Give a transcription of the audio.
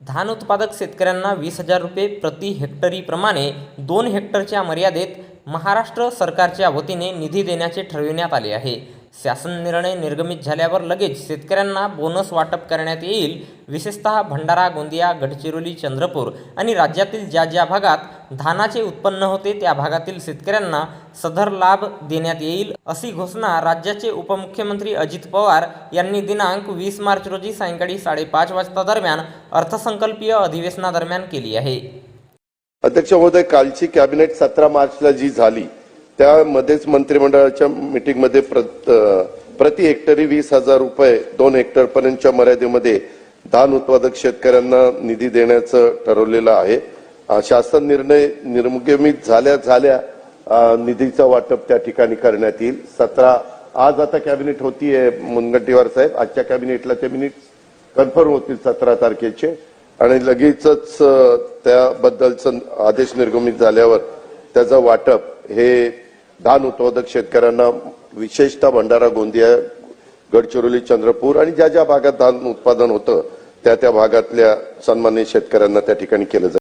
धान उत्पादक शेतकऱ्यांना वीस हजार रुपये प्रति हेक्टरीप्रमाणे दोन हेक्टरच्या मर्यादेत महाराष्ट्र सरकारच्या वतीने निधी देण्याचे ठरविण्यात आले आहे. शासन निर्णय निर्गमित झाल्यावर लगेच शेतकऱ्यांना बोनस वाटप करण्यात येईल. विशेषतः भंडारा गोंदिया गडचिरोली चंद्रपूर आणि राज्यातील ज्या ज्या भागात धानाचे उत्पन्न होते त्या भागातील शेतकऱ्यांना सदर लाभ देण्यात येईल अशी घोषणा राज्याचे उपमुख्यमंत्री अजित पवार यांनी दिनांक वीस मार्च रोजी सायंकाळी साडेपाच वाजता दरम्यान अर्थसंकल्पीय अधिवेशनादरम्यान केली आहे. अध्यक्ष महोदय कालची कॅबिनेट सतरा मार्चला जी झाली त्यामध्येच मंत्रिमंडळाच्या मिटिंगमध्ये प्रति हेक्टरी वीस हजार रुपये दोन हेक्टरपर्यंतच्या मर्यादेमध्ये धान उत्पादक शेतकऱ्यांना निधी देण्याचं ठरवलेलं आहे. शासन निर्णय निर्मुगमित झाल्या झाल्या निधीचं वाटप त्या ठिकाणी करण्यात येईल. सतरा आज आता कॅबिनेट होतीये मुनगंटीवार साहेब. आजच्या कॅबिनेटला ते मिनिट कन्फर्म होतील सतरा तारखेचे. आणि लगेचच त्याबद्दलचं आदेश निर्गमित झाल्यावर त्याचं वाटप हे धान उत्पादक शेतकऱ्यांना विशेषतः भंडारा गोंदिया गडचिरोली चंद्रपूर आणि ज्या ज्या भागात धान उत्पादन होतं त्या त्या भागातल्या सन्मानित शेतकऱ्यांना त्या ठिकाणी केलं जातं.